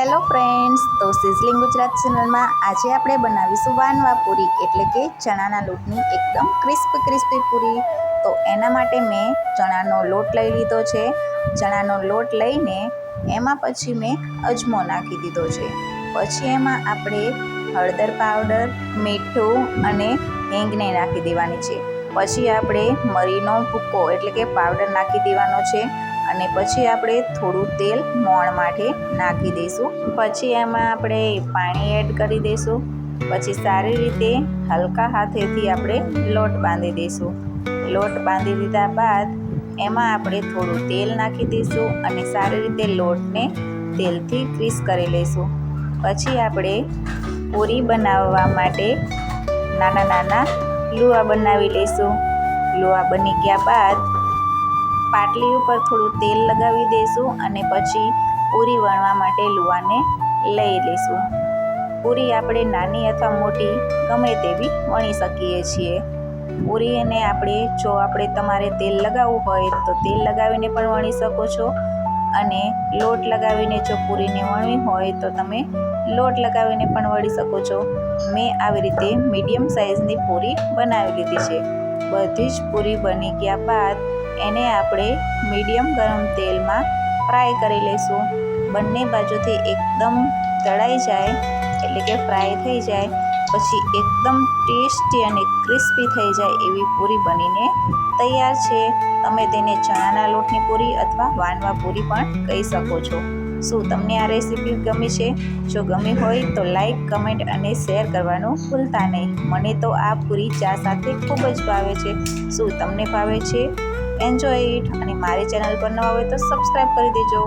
Hello friends, તો sizzling Gujarat ચેનલમાં આજે આપણે બનાવીશું વાનવા પૂરી, એટલે કે ચણાના લોટની એકદમ ક્રિસ્પ ક્રિસ્પી પૂરી. તો એના માટે મેં ચણાનો લોટ લઈ લીધો છે. ચણાનો લોટ લઈને એમાં પછી મેં અજમો નાખી દીધો છે. પછી એમાં આપણે હળદર પાવડર, મીઠું અને હિંગને નાખી દેવાની છે. પછી આપણે મરીનો ભૂક્કો એટલે કે પાવડર નાખી દેવાનો છે. અને પછી આપણે થોડું તેલ મોણ માટે નાખી દઈશું. પછી એમાં આપણે પાણી એડ કરી દઈશું. પછી સારી રીતે હલકા હાથેથી આપણે લોટ બાંધી દઈશું. લોટ બાંધી દીધા બાદ એમાં આપણે થોડું તેલ નાખી દઈશું અને સારી રીતે લોટને તેલથી ક્રીસ કરી લઈશું. પછી આપણે પૂરી બનાવવા માટે નાના નાના લુઆ બનાવી લઈશું. લુઆ બની ગયા બાદ પાટલી ઉપર થોડું તેલ લગાવી દઈશું અને પછી પૂરી વણવા માટે લુવાને લઈ લઈશું. પૂરી આપણે નાની અથવા મોટી ગમે તેવી વણી શકીએ છીએ. પૂરીને આપણે જો આપણે તમારે તેલ લગાવવું હોય તો તેલ લગાવીને પણ વણી શકો છો અને લોટ લગાવીને જો પૂરીને વણવી હોય તો તમે લોટ લગાવીને પણ વળી શકો છો. મેં આવી રીતે મીડિયમ સાઇઝની પૂરી બનાવી લીધી છે. બધી જ પૂરી બની ગયા બાદ એને આપણે મીડિયમ ગરમ તેલમાં ફ્રાય કરી લઈશું બંને બાજુથી એકદમ તળાઈ જાય, એટલે કે ફ્રાય થઈ જાય, પછી એકદમ ટેસ્ટી અને ક્રિસ્પી થઈ જાય એવી પૂરી બનીને તૈયાર છે. તમે તેને ચણાના લોટની પૂરી અથવા વાનવા પૂરી પણ કહી શકો છો. શું તમને આ રેસીપી ગમી છે? જો ગમી હોય તો લાઈક, કમેન્ટ અને શેર કરવાનું ભૂલતા નહીં. મને તો આ પૂરી ચા સાથે ખૂબ જ ભાવે છે. શું તમને ભાવે છે? એન્જોય ઇટ અને મારી ચેનલ પર ન હોય તો સબસ્ક્રાઈબ કરી દેજો.